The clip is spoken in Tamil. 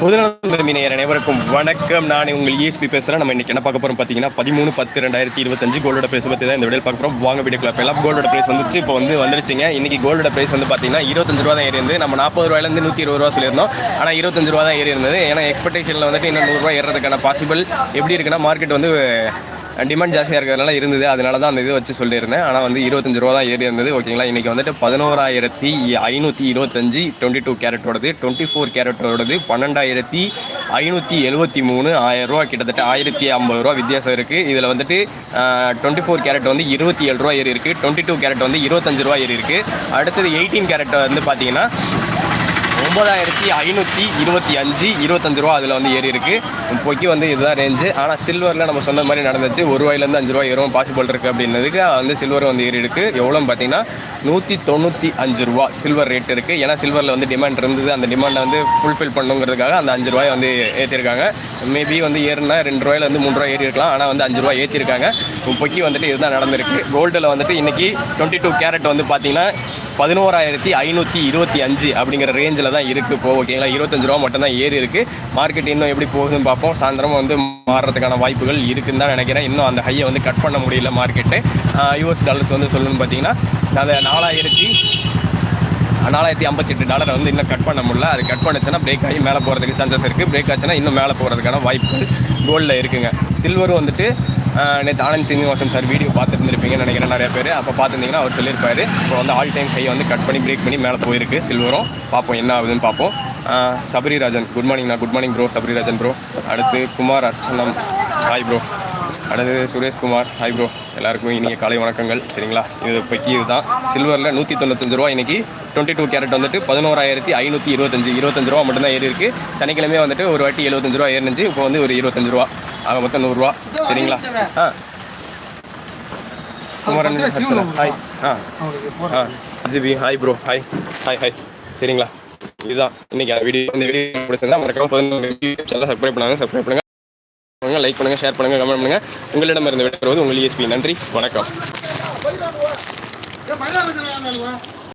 பொதுநல மீனையர் அனைவருக்கும் வணக்கம். நான் உங்கள் இஎஸ்பி பேசுகிறேன் நம்ம இன்றைக்கி என்ன பார்க்க போகிறோம் பார்த்தீங்கன்னா பதிமூணு பத்து ரெண்டாயிரத்தி இருபத்தஞ்சு கோல்டோட பிரைஸ் பற்றி தான் இந்த வீடியோ பார்க்க போகிறோம் வாங்க வீடியோ கிளப் எல்லாம் கோல்டோட பிரைஸ் வந்துச்சு இப்போ வந்து வந்துருச்சுங்க. இன்னைக்கு கோல்டோட பிரைஸ் வந்து பார்த்தீங்கன்னா இருபத்தஞ்சு ரூபா தான் ஏறி இருந்து நம்ம நாற்பது ரூபாயிலேருந்து நூற்றி இருபது ரூபா சொல்லியிருந்தோம். ஆனால் இருபத்தஞ்சு ரூபா தான் ஏறி இருந்தது ஏன்னா எக்ஸ்பெக்டேஷனில் வந்துட்டு இன்னும் நூறுரூவா ஏறதுக்கான பாசிபிள் எப்படி இருக்குன்னா மார்க்கெட் வந்து டிமாண்ட் ஜாஸ்தியாக இருக்கிறதுனால இருந்தது. அதனால தான் அந்த இது வச்சு சொல்லியிருந்தேன். ஆனால் வந்து இருபத்தஞ்சு ரூபா தான் ஏறி இருந்தது. ஓகேங்களா? இன்றைக்கி வந்துட்டு பதினோராயிரத்தி ஐநூற்றி இருபத்தஞ்சி டுவெண்ட்டி டூ கேரட்டோடது டுவெண்ட்டி ஃபோர் கேரட்டோடது பன்னெண்டாயிரத்தி ஐநூற்றி எழுபத்தி மூணு ஆயிரம் ரூபா கிட்டத்தட்ட ஆயிரத்தி ஐம்பது ரூபா வித்தியாசம் இருக்குது இதில் வந்துட்டு டுவெண்ட்டி ஃபோர் கேரட் வந்து இருபத்தி ஏழு ரூபா ஏறி இருக்குது டுவெண்ட்டி டூ கேரட் வந்து இருபத்தஞ்சு ரூபா ஏறி இருக்குது அடுத்தது எயிட்டீன் கேரட் வந்து பார்த்தீங்கன்னா ஒம்பதாயிரத்தி ஐநூற்றி இருபத்தி அஞ்சு இருபத்தஞ்சு ரூபா அதில் வந்து ஏறி இருக்குது இப்போக்கி வந்து இதுதான் ரேஞ்சு ஆனால் சில்வரில் நம்ம சொன்ன மாதிரி நடந்துச்சு. ஒரு ரூபாயிலேருந்து அஞ்சு ரூபா ஏறும் பாசிபிள் இருக்குது அப்படின்றதுக்கு வந்து சில்வர் வந்து ஏறி இருக்குது எவ்வளோன்னு பார்த்தீங்கன்னா நூற்றி தொண்ணூற்றி அஞ்சு ரூபா சில்வர் ரேட் இருக்குது ஏன்னா சில்வரில் வந்து டிமாண்ட் இருந்தது. அந்த டிமாண்டை வந்து ஃபுல்ஃபில் பண்ணுங்கிறதுக்காக அந்த அஞ்சு ரூபாய் வந்து ஏற்றிருக்காங்க மேபி வந்து ஏறுனா ரெண்டு ரூபாயிலேருந்து மூணு ரூபாய் ஏறி இருக்கலாம். ஆனால் வந்து அஞ்சு ரூபாய் ஏற்றிருக்காங்க இப்போக்கி வந்துட்டு இதுதான் நடந்திருக்கு. கோல்டில் வந்துட்டு இன்றைக்கி டுவெண்ட்டி டூ கேரட் வந்து பார்த்தீங்கன்னா பதினோராயிரத்தி ஐநூற்றி இருபத்தி அஞ்சு அப்படிங்கிற ரேஞ்சில் தான் இருக்குது இப்போ ஓகேங்களா இருபத்தஞ்சு ரூபா மட்டும் தான் ஏறி இருக்குது மார்க்கெட் இன்னும் எப்படி போகுதுன்னு பார்ப்போம். சாயந்தரம் வந்து மாறுறதுக்கான வாய்ப்புகள் இருக்குன்னு தான் நினைக்கிறேன். இன்னும் அந்த ஹையை வந்து கட் பண்ண முடியல மார்க்கெட்டு யூஎஸ் டாலர்ஸ் வந்து சொல்லணும்னு பார்த்தீங்கன்னா அந்த நாலாயிரத்தி நாலாயிரத்தி ஐம்பத்தெட்டு டாலரை வந்து இன்னும் கட் பண்ண முடியல. அது கட் பண்ணுச்சுன்னா பிரேக் ஆகி மேலே போகிறதுக்கு சான்சஸ் இருக்குது பிரேக் ஆச்சுன்னா இன்னும் மேலே போகிறதுக்கான வாய்ப்புகள் கோல்டில் இருக்குங்க. சில்வரும் வந்துட்டு நேற்று ஆனந்த் சீனிவாசன் சார் வீடியோ பார்த்துட்டு இருந்திருப்பீங்கன்னு நினைக்கிறேன் நிறைய பேர். அப்போ பார்த்துருந்தீங்கன்னா அவர் சொல்லியிருப்பாரு. இப்போ வந்து ஆல் டைம் கையை வந்து கட் பண்ணி பிரேக் பண்ணி மேலே போயிருக்கு. சில்வரும் பார்ப்போம் என்ன ஆகுதுன்னு பார்ப்போம். Sabarirajan good மார்னிங்ண்ணா good morning bro Sabarirajan bro அடுத்து குமார் அர்ச்சனம். ஹாய் ப்ரோ அடுத்து சுரேஷ்குமார் ஹாய் ப்ரோ எல்லாருக்கும் இன்றைக்கி காலை வணக்கங்கள். சரிங்களா? இது இப்போக்கி இதுதான். சில்வரில் நூற்றி தொண்ணூத்தஞ்சு ரூபா இன்றைக்கி டுவெண்ட்டி டூ கேரட் வந்துட்டு பதினோராயிரத்தி ஐநூற்றி இருபத்தஞ்சு இருபத்தஞ்சு ரூபா மட்டும்தான் ஏறி இருக்கு சனிக்கிழமையே வந்துட்டு ஒரு வாட்டி எழுபத்தஞ்சு ரூபா ஏறினுச்சு. இப்போ வந்து ஒரு இருபத்தஞ்சு ரூபா. ஆக மொத்தம் நூறுரூவா. சரிங்களா? ஆ. குமாரன். ஹாய் ஆ. ஆ. GP hi bro. Hi. Hi hi. சரிங்களா? இதுதான். இன்னைக்கு வீடியோ இந்த வீடியோ பிடிச்சிருந்தா மறக்காம சப்ஸ்கிரைப் பண்ணாங்க சப்ஸ்கிரைப் பண்ணுங்க. லைக் பண்ணுங்க ஷேர் பண்ணுங்க கமெண்ட் பண்ணுங்க. உங்களிடம் இருந்து விடைபெறுவது உங்கள் ESP நன்றி வணக்கம்.